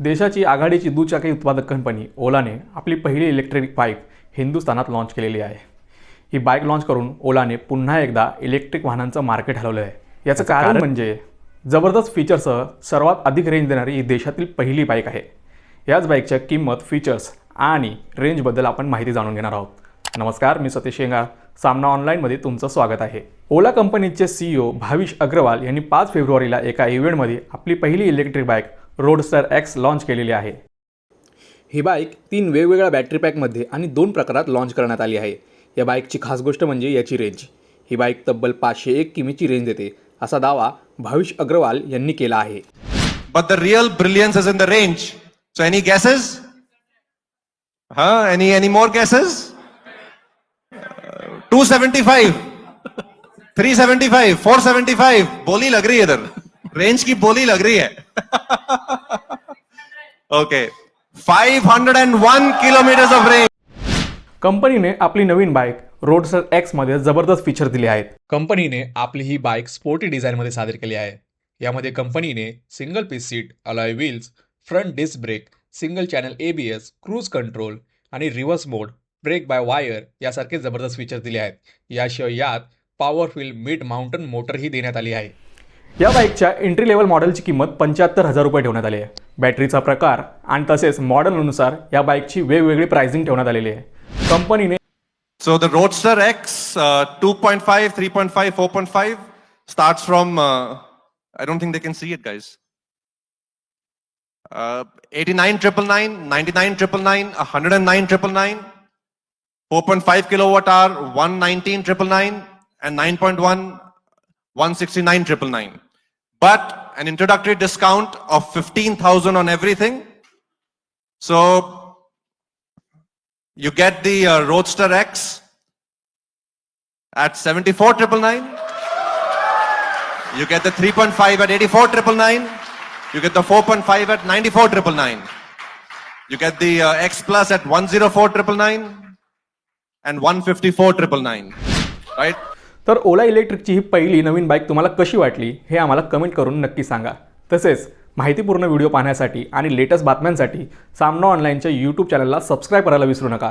देशाची आघाडीची दुचाकी उत्पादक कंपनी ओलाने आपली पहिली इलेक्ट्रिक बाईक हिंदुस्थानात लॉन्च केलेली आहे. ही बाईक लॉन्च करून ओलाने पुन्हा एकदा इलेक्ट्रिक वाहनांचं मार्केट हलवलं आहे. याचं कारण म्हणजे जबरदस्त फीचरसह सर्वात अधिक रेंज देणारी ही देशातील पहिली बाईक आहे. याच बाईकच्या किंमत फीचर्स आणि रेंजबद्दल आपण माहिती जाणून घेणार आहोत. नमस्कार मी सतीश शेंगार सामना ऑनलाईनमध्ये तुमचं स्वागत आहे. ओला कंपनीचे सीईओ भाविश अग्रवाल यांनी पाच फेब्रुवारीला एका इव्हेंटमध्ये आपली पहिली electric bike roadster X launch केलेली आहे ही बाईक तीन वेगवेगळ्या बॅटरी पॅकमध्ये आणि दोन प्रकारात लॉन्च करण्यात आली आहे या बाईकची खास गोष्ट म्हणजे याची रेंज ही बाईक तब्बल पाचशे एक किमीची रेंज देते असा दावा भाविश अग्रवाल यांनी केला आहे But the real brilliance is in the range. So any guesses? Huh? Any any more guesses? Uh, 275, 375, 475. बोली लग रही है इधर. रेंज की बोली लग रही है. Okay. 501 kilometers of range. कंपनीने आपली नवीन बाईक रोडस्टर एक्समध्ये जबरदस्त फीचर दिले आहेत कंपनीने आपली ही बाईक स्पोर्टी डिझाईनमध्ये सादर केली आहे यामध्ये कंपनीने single piece seat alloy wheels front disc brake single channel A B S cruise control आणि reverse mode brake by wire यासारखे जबरदस्त फीचर दिले आहेत याशिवाय यात पॉवरफुल मिड माउंटन मोटरही देण्यात आली आहे या बाईकच्या एंट्री लेवल मॉडेलची किंमत पंच्याहत्तर हजार रुपये ठेवण्यात आली आहे. बॅटरीचा प्रकार आणि तसेच मॉडेलनुसार या बाईकची वेगवेगळी प्राइसिंग ठेवण्यात आलेली आहे. कंपनीने so the roadster X two point five three point five four point five start from I don't think they can see it guys eighty nine triple nine ninety nine triple nine hundred and nine triple nine four point five kilo watt R one nineteen triple nine and nine point one one sixty nine triple nine But an introductory discount of 15,000 on everything. So you get the uh, Roadster X at 74,999. You get the 3.5 at 84,999. You get the 4.5 at 94,999. You get the uh, X Plus at 104,999 and 154,999. Right? तर ओला इलेक्ट्रिकची ही पहिली नवीन bike तुम्हाला कशी वाटली हे आम्हाला comment करून नक्की सांगा. तसेच माहितीपूर्ण व्हिडिओ पाहण्यासाठी आणि लेटेस्ट बातम्यांसाठी सामना ऑनलाईनच्या यूट्यूब चॅनलला सबस्क्राईब करायला विसरू नका.